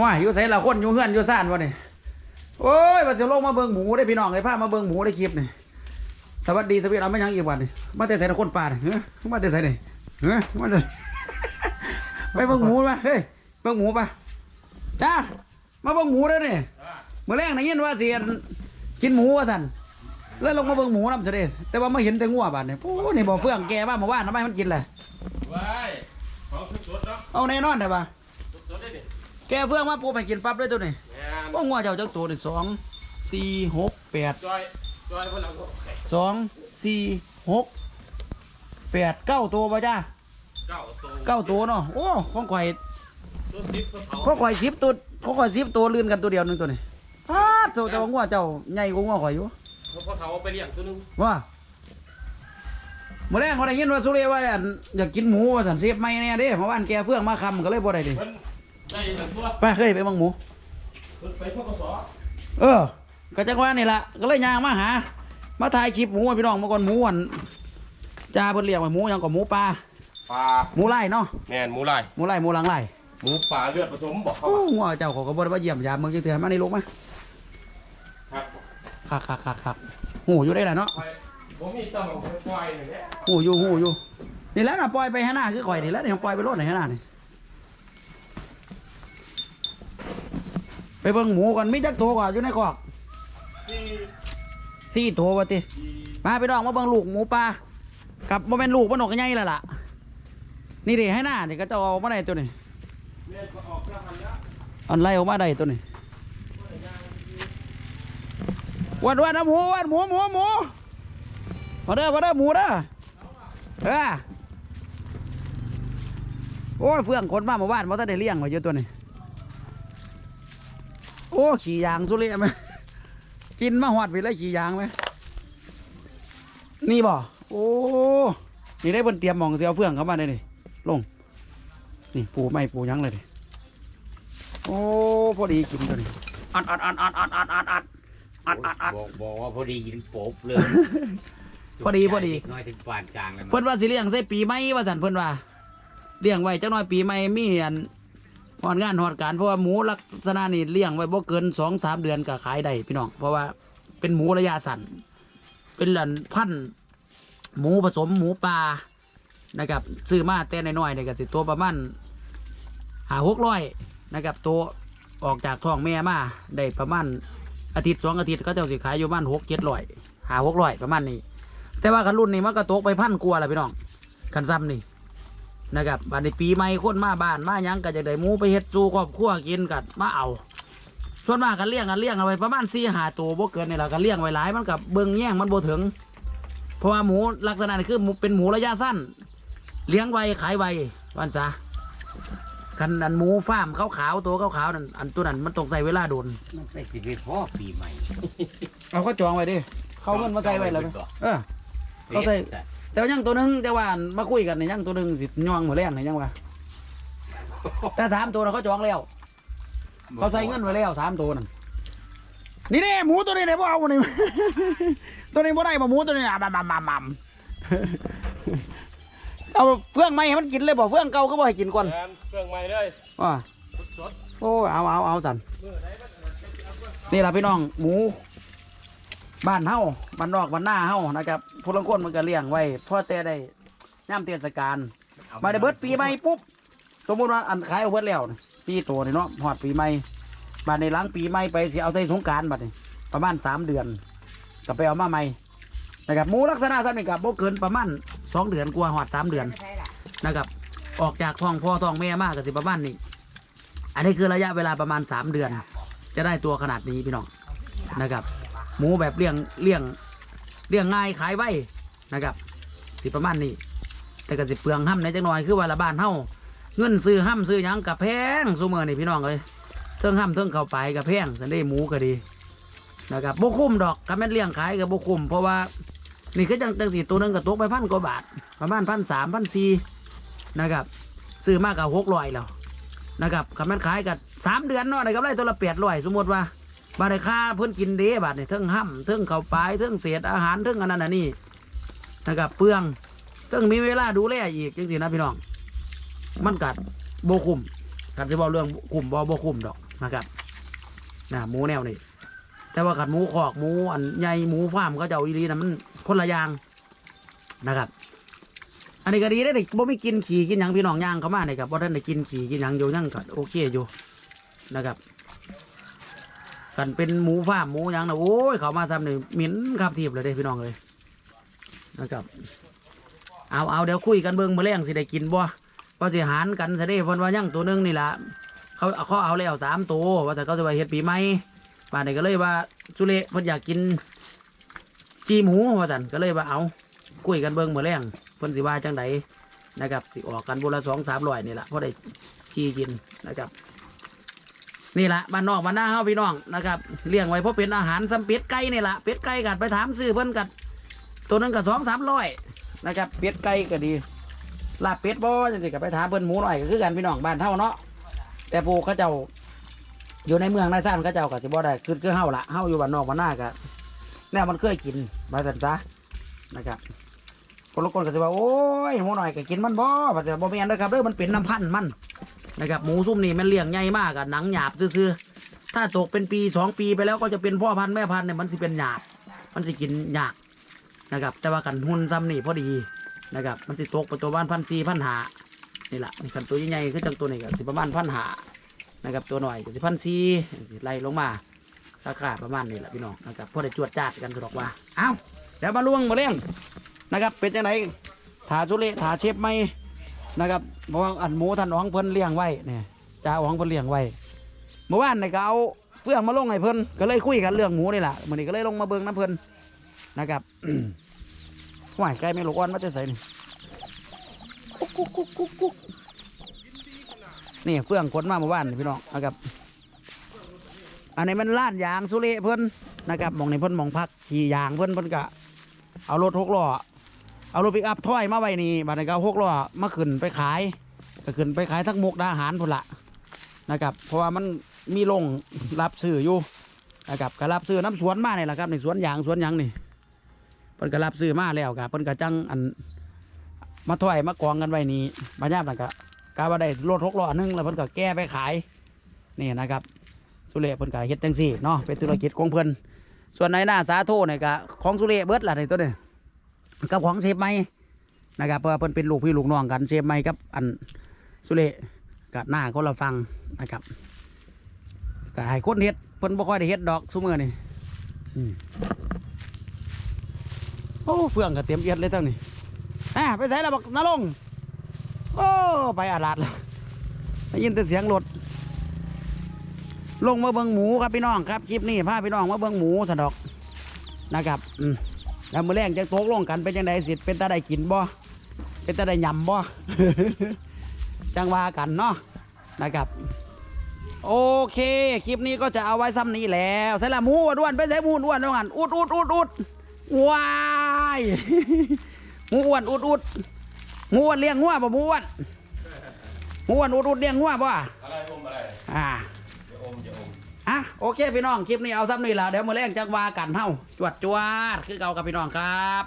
ว้ายอยู่ไสละคนอยู่เฮือนอยู่ซ่านวะนี่โอ้ยว่าจะลงมาเบิ่งหมูได้พี่น้องไอ้พามาเบิ่งหมูได้คลิปนี่สวัสดีสวีเอาไม่ยังอีกวันนี่มาแต่ใส่คนป่านี่เฮ้ยมาแต่ใส่นี่เฮ้ยมาแต่ไปเบิ่งหมูมาเฮ้ยเบิ่งหมูปะจ้ามาเบิ่งหมูได้อนี่เมื่อแรกได้ยินว่าเสียนกินหมูว่าสั่นแล้วลงมาเบิ่งหมูนำเสด็จแต่ว่าไม่เห็นแต่งัวบาดนี่โอ้นี่บ่เฟื่องแกว่าเมื่อวานทำไมมันกินแหละว้ายของทุกชุดเนาะเอาแน่นอนได้ปะทุกชุดได้ดิ แกเฟื่องมาปูไปกินปั๊บเลยตัวนี้แม่นว่างัวเจ้าจักตัวนี่สองสี่หกแปดจอยจอยพวกเราก็ไข่สองสี่หกแปดเก้าตัวป่ะจ้าเก้าตัวเก้าตัวเนาะโอ้ของข่อยตัวสิบตัวเผาของข่อยสิบตัวของข่อยสิบตัวลื่นกันตัวเดียวหนึงตัวนี้พาดตัวแต่ว่างัวเจ้าใหญ่กว่างัวข่อยอยู่ เขาพอเผาไปเลี้ยงตัวหนึงว่าเมื่อแรกเขาได้ยินว่าสุเรว่าอั่นอยากกินหมูว่าสันเสียบไม่แน่เด้เมื่อวานแกเฟื่องมาคำก็เลยบ่ได้ดิเพิ่น ได้หนึ่งตัวไปเคยไปบังหมูเพิ่นไปพวกกสอเออก็จังว่านี่ละก็เลยย่างมาหา มาถ่ายคลิปหมูให้พี่น้องมาก่อนหมูอันจ้าเพิ่นเรียกว่าหมูหยังกับหมูปลาปลาหมูไล่เนาะแม่นหมูลายหมูไล่หมูหลังไล่หมูป่าเลือดผสมบอกเขาโอ้หัวเจ้าเขาก็บ่ได้มาเยี่ยมยามเมืองจังเทื่อมาในลูกมาครับคักคักคักคักหูอยู่ได้แหละเนาะไปผมมีต้องเอาไปปล่อยนี่แหละหูอยู่หูอยู่นี่แหล้วน่ะปล่อยไปให้หน้าคือข่อยนี่แหล้วนี่ปล่อยไปโลดให้หน้านี่ ไปเบิ่งหมูก่อนมีจักตัวกว่าอยู่ในคอกที่สี่ตัวว่าติที่มาพี่น้องมาเบิ่งลูกหมูป่ากับบ่แม่นลูกบ่นกกระไงแล้วล่ะ นี่ดิให้หน้านี่ก็จะเอามาได้ตัวนี้อันละอันไล่ออกมาได้ตัวนี้วันวันนะหมูวันหมูหมูหมูมาเด้อมาเด้อหมูเด้อเออโอ้ยเฟื่องคนมาเมื่านมาตั้งได้เลี้ยงไว้เยอะตัวนี้ โอ้ขี่ยางสุเรียไหมกินมาหอดไปแล้วขี่ยางไหมนี่บ่โอ้นี่ได้เพิ่นเตรียมหมองเสียเฟื่องเข้ามาได้นี่ลงนี่ปูไม่ปูหยังเลยดิโอ้พอดีกินตัวนี้อัดอัดอัดอัดอัดอัดอัดอัดอัดอัดอัดบอกบอกว่าพอดีกินโป๊บเลยพอดีพอดีน้อยถึงปานกลางแล้วเพิ่นว่าสิเลี้ยงใส่ปีใหม่ว่าสันเพิ่นว่าเลี้ยงไว้จักหน่อยปีใหม่มีอัน ฮอดงานฮอดการเพราะว่าหมูลักษณะนี้เลี้ยงไว้บ่เกินสองสามเดือนก็ขายได้พี่น้องเพราะว่าเป็นหมูระยะสั้นเป็นหลันพันธ์หมูผสมหมูป่านะครับซื้อมาแต่น้อยๆเนี่ยก็สิตัวประมาณหาหกร้อยนะครับตัวออกจากท้องแม่มาได้ประมาณอาทิตย์สองอาทิตย์ก็จ้าสิขายอยู่ประมาณหกเจ็ดร้อยหาหกร้อยประมาณนี้ แต่ว่าคันรุ่นนี้มันก็ตกไปพันกลัวแหละพี่น้องคันซ้ำนี่ นะครับบัดนี้ปีใหม่คนมาบ้านมาหยังก็จะได้หมูไปเฮ็ดสู่ครอบครัวกินกันมาเอา ส่วนมากกันเลี้ยงกันเลี้ยงเอาไว้ประมาณสี่หาตัวบ่เกินนี่แหละกันเลี้ยงไว้หลายมันกับเบิ่งแย่งมันบ่ถึง เพราะว่าหมูลักษณะนี้คือหมูเป็นหมูระยะสั้น เลี้ยงไวขายไววันซะคันอันหมูฟาร์มขาวๆตัวขาวๆนั่นอันตัวนั้นมันต้องใส่เวลาโดนมันไปสิไปพ่อปีใหม่เอาเขาจองไว้ดิเขาเงินมาใส่ไว้แล้วเออเขาใส่ แต่ว่ายังตัวหนึงแต่ว่ามาคุยกันเนี่ยยังตัวหนึงสิย่องเหมือนแรงเนี่ยยังว่าแต่สามตัวนะเขาจองแล้ว เขาใส่เงินไว้แล้วสามตัวนั่นนี่นี่หมูตัวนี้ไหนบ่เอานี่ ตัวนี้บ่ได้บ่หมูตัวนี้อะมัมมัมมัมมัมเอาเฟื่องไม่ให้มันกินเลยบ่เฟื่องเก่าก็บ่ให้กินก่อนแม่นเครื่องใหม่เลยว่าสดโอ้เอาเอาเอาสันๆมือไหนมันนี่ล่ะพี่น้องหมู บ้านเฮาบ้านนอกบ้านหน้าเฮานะครับผู้ลางคนมันก็เลี้ยงไว้พอแต่ได้ย่ำเทศกาลมาได้เบิดปีใหม่ปุ๊บสมมุติว่าอันขายเอาเบิดแล้วนี่สี่ตัวนี่เนาะหอดปีใหม่บาดในหล้างปีใหม่ไปสิเอาใส่สงกรารบัดนี้ประมาณสามเดือนก็ไปเอามาใหม่นะครับหมูลักษณะซ้ำนี่กับโบเกินประมาณสองเดือนกว่าหอดสามเดือนนะครับออกจากท้องพ่อท้องแม่มากก็สิประมาณนี้อันนี้คือระยะเวลาประมาณสามเดือน จะได้ตัวขนาดนี้พี่น้องนะครับ หมูแบบเลี้ยงเลี้ยงเลี้ยงง่ายขายไว้นะครับ สิประมาณนี้ แต่ก็สิเปลืองห้ำในจังหน่อยคือว่าละบ้านเฮาเงินซื้อห้ำซื้อยังกับแพงซูเมอนี่พี่น้องเลยเทิงห้ำเทิงเข้าไปกับแพงสันได้หมูก็ดีนะครับบ่คุ้มดอกคำแม่เลี้ยงขายกับบ่คุ้มเพราะว่านี่คือจังจังสีตัวหนึงก็ตกไปพันกว่าบาทประมาณพันสามพันสี่นะครับซื้อมากกับหกร้อยแล้วนะครับคำแม่ขายกับสามเดือนเนาะนะครับได้ตัวละแปดร้อยสมมติว่า บาทค่าเพิ่อนกินเด้บาทเนี่ยเทิงห้ำเทิงเข้าไปเทิงเศษอาหารเทิงอันนั้นอันนี้นะครับเปลืองต้งมีเวลาดูแลอีกจังสินะพี่น้อง มันกัดโบคุมกัดจะบอกเรื่องคุมบอโบคุมดอกนะครับนะหมูแนวนี้แต่ว่าขัดหมูขอกหมูอันใหญ่หมูฟาร์มเขาจะเอาอีรีนะมันคนละอย่างนะครับ อันนี้ก็ดีได้เด็กบ่ไม่กินขี่กินหยังพี่น้องย่างเขามาเนี่ยครับว่าท่านได้กินขี่กินหยังอยู่ยังก็โอเคอยู่นะครับ กันเป็นหมูฟ้ามหมูยังนะโอ้ยเขามาซ้ำนี่เหม็นครับทีบเลยเด้พี่น้องเลยนะครับเอาเอาเดี๋ยวคุยกันเบิ่งมาแรงสิได้กินบ่ว่าสิหารกันซะเด้พิ่นว่ายังตัวหนึงนี่ละเขาเขาเอาแล้วสามตัวว่าจะเขาจะไปเฮ็ดปีใหม่ป่านนี้ก็เลยว่าสุเลพิ่นอยากกินจีหมูว่าสันก็เลยว่าเอาคุยกันเบิ่งมาแรงพิ่นสิว่าจังไดนะครับสิออกกันบุละสองสามร้อยนี่ละพอได้จีกินนะครับ นี่ละบ้านนอกบ้านหน้าเฮาพี่น้องนะครับเลี้ยงไว้เพราะเป็นอาหารสำเป็ดไก่นี่ละเป็ดไก่กัดไปถามซื้อเพิ่นกัดตัวนึงกัดสองสามร้อยนะครับเป็ดไก่ก็ดีลาบเป็ดบ่จังสิกับไปถามเพิ่นหมูหน่อยก็คือกันพี่น้องบ้านเฮาเนาะแต่ปูเขาเจ้าอยู่ในเมืองในซ่านเขาเจ้าก็สิบ่ได้คือคือเฮาละเฮาอยู่บ้านนอกบ้านหน้าก็แน่มันเคยกินมาสันซะนะครับคนละคนก็สิว่าโอ้ยหมูหน่อยก็กินมันบ่ว่าจะบ่แม่นเด้อครับเด้อมันเป็นน้ำพันธุ์มัน นะครับหมูซุ่มนี่มันเลี้ยงใหญ่มากอะหนังหยาบซื่อๆถ้าตกเป็นปีสองปีไปแล้วก็จะเป็นพ่อพันธุ์แม่พันธุ์เนี่ยมันสิเป็นหยาบ มันสิกินหยากนะครับ แต่ว่ากันหุ่นซ้ำนี่พอดีนะครับ มันสิตกไปตัวบ้านพันสี่พันหานี่แหละนี่ขันตัวใหญ่ๆคือจังตัวนี้ก็สิประมาณพันหานะครับ ตัวหน่อยก็สิพันสี่สิไล่ลงมาราคาประมาณนี้แหละพี่น้องนะครับพอได้จวดจ้าดกันสะดอกว่าเอ้าเดี๋ยวมาล่วงมาเลี้ยงนะครับ เป็นจังไหนถาสุเลถาเชฟไหม นะครับเพราะว่าอันหมูท่านอ๋องเพิ่นเลี้ยงไว้เนี่ยจ่าอ๋องเพิ่นเลี้ยงไว้เมื่อวานนี่ก็เอาเฟื่องมาลงให้เพิ่นก็เลยคุยกันเรื่องหมูนี่แหละมื้อนี้ก็เลยลงมาเบิ่งน้ำเพิ่นนะครับหวายไก่ไม่หลกอ่อนมาจะใส่นี่กุ๊กกุ๊กกุ๊กกุ๊กกุ๊กนี่เฟื่องขนมาเมื่อวานพี่น้องนะครับ อันนี้มันล้านยางสุเละเพิ่นนะครับมองในเพิ่นมองพักขี่ยางเพิ่นเพิ่นก็เอารถหกล้อ เอารถปิกอัพถ้อยมาไว้นี่บัดนี้ก็เอาหกล้อมาขึ้นไปขายก็ขึ้นไปขายทั้งมุกดาหารพุ่นละนะครับ เพราะว่ามันมีลงรับซื้ออยู่นะครับก็รับซื้อน้ำสวนมาเนี่ยแหละครับในสวนยางสวนยางนี่เพิ่นก็รับซื้อมาแล้วครับเพิ่นก็จังอันมาถ้อยมากองกันไว้นี่บรรยามนั่นก็กาว่าได้รถหกล้อนึงแล้วเพิ่นก็แก้ไปขายนี่นะครับ สุเรเพิ่นก็เฮ็ดจังซี่เนาะเป็นธุรกิจของเพิ่นส่วนในหน้าสาโทเนี่ยก็ของสุเรเบิดล่ะในตัวเนี้ กับของเชฟไม่นะครับเพราะเพิ่นเป็นลูกพี่ลูกน้องกันเชฟไม่กับอันสุเลกับหน้าคนละฟังนะครับก็ให้คนเฮ็ดเพิ่นบ่ค่อยได้เฮ็ดดอกซุมื้อนี่โอ้เฟืองก็เตรียมเอียดเลยตั้งนี่อะไปใส่แล้วบอกนรงโอ้ไปอาลาดแล้วได้ยินแต่เสียงรถลงมาเบิงหมูครับพี่น้องครับคลิปนี้พาพี่น้องมาเบิงหมูสะดอกนะครับ อืม แล้วมือแรงจะโตกลงกันเป็นยังไงสิเป็นตาได้กินบ่เป็นตาได้ยำบ่จังว่ากันเนาะนะครับ โอเค คลิปนี้ก็จะเอาไว้ซ้ำนี้แล้วใส่ละหมูอ้วนไปใส่หมูอ้วนแล้วกันอุดอุดอุดอุดว้ายหมูอ้วนอุดอุดหมูอ้วนเลี้ยงงัวบ่หมูอ้วนหมูอ้วนอุดอุดเลี้ยงงัวบ่อะไรอมอะไรอ่า โอเคพี่น้องคลิปนี้เอาซ้ำนี่ละเดี๋ยวมาแรงจักว่ากันเฮ้าจวดจวดคือเก่ากับพี่น้องครับ